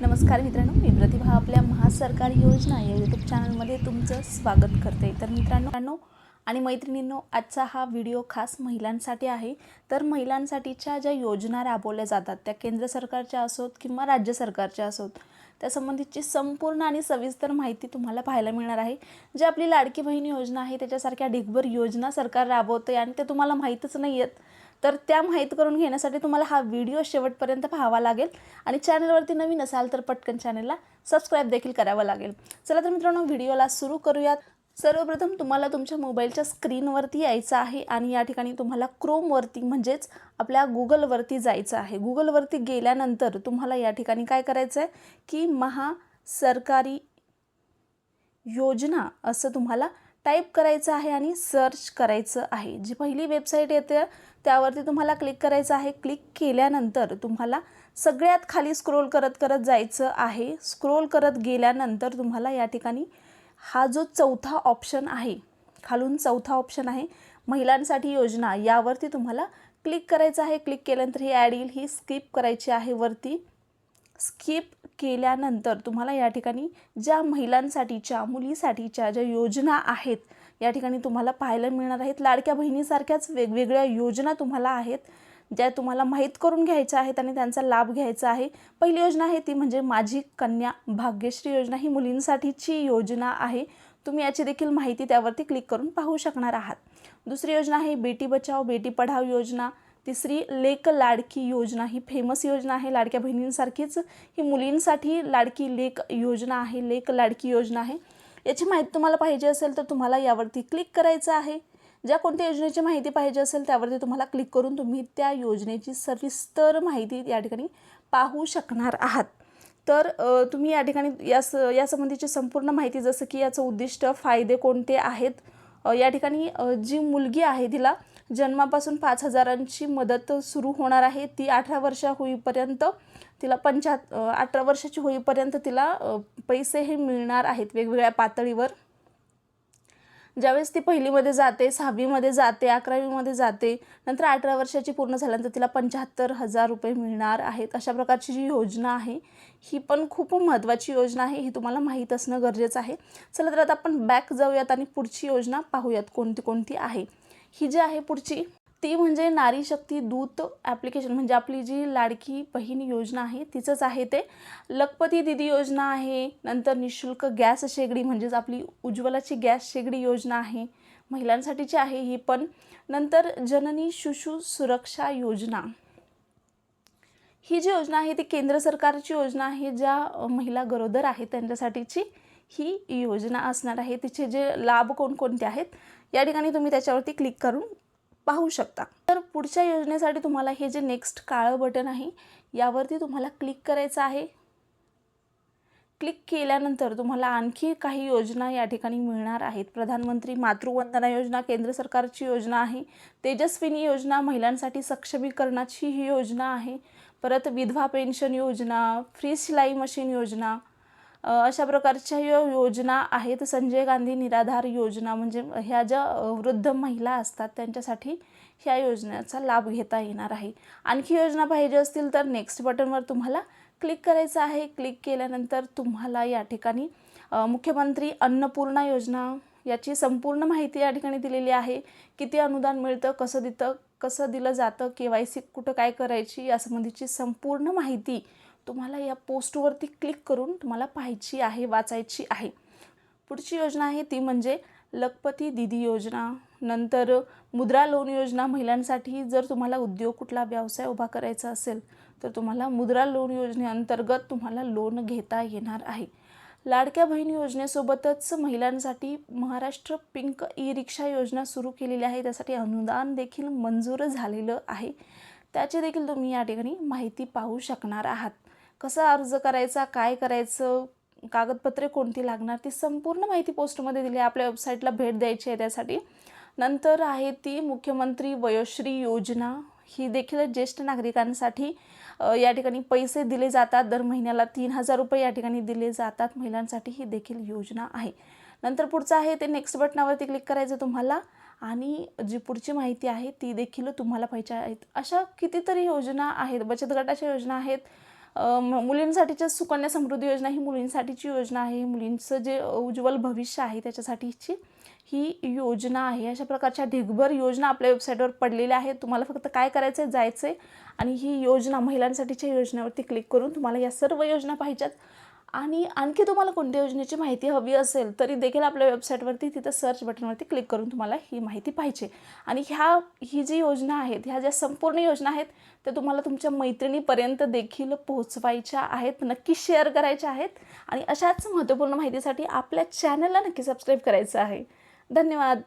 नमस्कार मित्रांनो मी प्रतिभा आपल्या महासरकारी योजना या यूट्यूब चॅनलमध्ये तुमचं स्वागत करते. तर मित्रांनो मित्रांनो आणि मैत्रिणींनो आजचा हा व्हिडिओ खास महिलांसाठी आहे. तर महिलांसाठीच्या ज्या योजना राबवल्या जातात त्या केंद्र सरकारच्या असोत किंवा राज्य सरकारच्या असोत त्यासंबंधीची संपूर्ण आणि सविस्तर माहिती तुम्हाला पाहायला मिळणार आहे. जी आपली लाडकी बहीण योजना आहे त्याच्यासारख्या ढिगभर योजना सरकार राबवते आणि ते तुम्हाला माहीतच नाही आहेत तर त्या माहीत करून घेण्यासाठी तुम्हाला हा व्हिडिओ शेवटपर्यंत पाहावा लागेल. आणि चॅनलवरती नवीन असाल तर पटकन चॅनलला सबस्क्राईब देखील करावं लागेल. चला तर मित्रांनो व्हिडिओला सुरू करूयात. सर्वप्रथम तुम्हाला तुमच्या मोबाईलच्या स्क्रीनवरती यायचं आहे आणि या ठिकाणी तुम्हाला क्रोमवरती म्हणजेच आपल्या गुगलवरती जायचं आहे. गुगलवरती गेल्यानंतर तुम्हाला या ठिकाणी काय करायचं आहे की महा सरकारी योजना असं तुम्हाला टाईप करायचं आहे आणि सर्च करायचं आहे. जी पहिली वेबसाईट येते त्यावरती तुम्हाला क्लिक करायचं आहे. क्लिक केल्यानंतर तुम्हाला सगळ्यात खाली स्क्रोल करत करत जायचं आहे. स्क्रोल करत गेल्यानंतर तुम्हाला या ठिकाणी हा जो चौथा ऑप्शन आहे खालून चौथा ऑप्शन आहे महिलांसाठी योजना यावरती तुम्हाला क्लिक करायचं आहे. क्लिक केल्यानंतर ही ॲड येईल ही स्किप करायची आहे वरती. स्किप केल्यानंतर तुम्हाला या ठिकाणी ज्या महिलांसाठीच्या मुलीसाठीच्या ज्या योजना आहेत या ठिकाणी तुम्हाला पाहायला मिळणार आहेत. लाडक्या बहिणीसारख्याच वेगवेगळ्या योजना तुम्हाला आहेत ज्या तुम्हाला माहीत करून घ्यायच्या आहेत आणि त्यांचा लाभ घ्यायचा आहे. पहिली योजना आहे ती म्हणजे माझी कन्या भाग्यश्री योजना. ही मुलींसाठीची योजना आहे. तुम्ही याची देखील माहिती त्यावरती क्लिक करून पाहू शकणार आहात. दुसरी योजना आहे बेटी बचाव बेटी पढाव योजना. तिसरी लेक लाडकी योजना. ही फेमस योजना आहे. लाडक्या बहिणींसारखीच. ही मुलींसाठी लाडकी लेक योजना आहे. लेक लाडकी योजना आहे. याची माहिती तुम्हाला पाहिजे असेल तर तुम्हाला यावरती क्लिक करायचं आहे. ज्या कोणत्या योजनेची माहिती पाहिजे असेल त्यावरती तुम्हाला क्लिक करून तुम्ही त्या योजनेची सविस्तर माहिती या ठिकाणी पाहू शकणार आहात. तर तुम्ही या ठिकाणी यास यासंबंधीची संपूर्ण माहिती जसं की याचं उद्दिष्ट फायदे कोणते आहेत या ठिकाणी जी मुलगी आहे तिला जन्मापासून पाच हजारांची मदत सुरू होणार आहे. ती अठरा वर्ष होईपर्यंत तिला पंचाहत्तर अठरा वर्षाची होईपर्यंत तिला पैसे हे मिळणार आहेत वेगवेगळ्या पातळीवर. ज्यावेळेस ती पहिलीमध्ये जाते सहावीमध्ये जाते अकरावीमध्ये जाते नंतर अठरा वर्षाची पूर्ण झाल्यानंतर तिला पंच्याहत्तर हजार रुपये मिळणार आहेत. अशा प्रकारची जी योजना आहे ही पण खूप महत्त्वाची योजना आहे ही तुम्हाला माहीत असणं गरजेचं आहे. चला तर आता आपण बॅक जाऊयात आणि पुढची योजना पाहूयात कोणती कोणती आहे. ही जी आहे पुढची ती म्हणजे नारी शक्ती दूत ॲप्लिकेशन म्हणजे आपली जी लाडकी बहीण योजना आहे तिचंच आहे ते. लखपती दिदी योजना आहे नंतर निशुल्क गॅस शेगडी म्हणजेच आपली उज्ज्वलाची गॅस शेगडी योजना आहे महिलांसाठीची आहे ही पण. नंतर जननी शिशु सुरक्षा योजना. ही जी योजना आहे ती केंद्र सरकारची योजना आहे ज्या महिला गरोदर आहेत त्यांच्यासाठीची ही योजना असणार आहे. तिचे जे लाभ कोणकोणते आहेत या ठिकाणी तुम्ही त्याच्यावरती क्लिक करून पाहू शकता. तर पुढच्या योजनेसाठी तुम्हाला हे जे नेक्स्ट काळं बटन आहे यावरती तुम्हाला क्लिक करायचं आहे. क्लिक केल्यानंतर तुम्हाला आणखी काही योजना या ठिकाणी मिळणार आहेत. प्रधानमंत्री मातृवंदना योजना केंद्र सरकारची योजना आहे. तेजस्विनी योजना महिलांसाठी सक्षमीकरणाची ही योजना आहे. परत विधवा पेन्शन योजना फ्री शिलाई मशीन योजना अशा प्रकारच्या यो योजना आहेत. संजय गांधी निराधार योजना म्हणजे ह्या ज्या वृद्ध महिला असतात त्यांच्यासाठी ह्या योजनेचा लाभ घेता येणार आहे. आणखी योजना पाहिजे असतील तर नेक्स्ट बटनवर तुम्हाला क्लिक करायचं आहे. क्लिक केल्यानंतर तुम्हाला या ठिकाणी मुख्यमंत्री अन्नपूर्णा योजना याची संपूर्ण माहिती या ठिकाणी दिलेली आहे. किती अनुदान मिळतं कसं देतं कसं दिलं जातं के वाय सी कुठं काय करायची यासंबंधीची संपूर्ण माहिती तुम्हाला या पोस्टवरती क्लिक करून तुम्हाला पाहायची आहे वाचायची आहे. पुढची योजना आहे ती म्हणजे लखपती दिदी योजना. नंतर मुद्रा लोन योजना महिलांसाठी जर तुम्हाला उद्योग कुठला व्यवसाय उभा करायचा असेल तर तुम्हाला मुद्रा लोन योजनेअंतर्गत तुम्हाला लोन घेता येणार आहे. लाडक्या बहीण योजनेसोबतच महिलांसाठी महाराष्ट्र पिंक ई रिक्षा योजना सुरू केलेली आहे. त्यासाठी अनुदान देखील मंजूर झालेलं आहे. त्याची देखील तुम्ही या ठिकाणी माहिती पाहू शकणार आहात. कसा अर्ज करायचा काय करायचं कागदपत्रे कोणती लागणार ती संपूर्ण माहिती पोस्टमध्ये दिली आहे. आपल्या वेबसाईटला भेट द्यायची आहे त्यासाठी. नंतर आहे ती मुख्यमंत्री वयोश्री योजना. ही देखील ज्येष्ठ नागरिकांसाठी या ठिकाणी पैसे दिले जातात. दर महिन्याला तीन हजार रुपये या ठिकाणी दिले जातात महिलांसाठी. ही देखील योजना आहे. नंतर पुढचं आहे ते नेक्स्ट बटनावरती क्लिक करायचं तुम्हाला. आणि जी पुढची माहिती आहे ती देखील तुम्हाला पाहिजे आहेत. अशा कितीतरी योजना आहेत बचत गटाच्या योजना आहेत. मुलींसाठीच्या सुकन्या समृद्धी योजना ही मुलींसाठीची योजना आहे. मुलींचं जे उज्ज्वल भविष्य आहे त्याच्यासाठीची ही योजना आहे. अशा प्रकारच्या ढिगभर योजना आपल्या वेबसाईटवर पडलेल्या आहेत. तुम्हाला फक्त काय करायचं आहे जायचं आहे आणि ही योजना महिलांसाठीच्या योजनेवरती क्लिक करून तुम्हाला या सर्व योजना पाहिजेत. आणि आणखी तुम्हाला कोणत्या योजनेची माहिती हवी असेल तरी देखील आपल्या वेबसाईटवरती तिथं सर्च बटनवरती क्लिक करून तुम्हाला ही माहिती पाहिजे. आणि ह्या ही जी योजना आहेत ह्या ज्या संपूर्ण योजना आहेत त्या तुम्हाला तुमच्या मैत्रिणीपर्यंत देखील पोहोचवायच्या आहेत नक्की शेअर करायच्या आहेत. आणि अशाच महत्त्वपूर्ण माहितीसाठी आपल्या चॅनलला नक्की सबस्क्राईब करायचं आहे. धन्यवाद.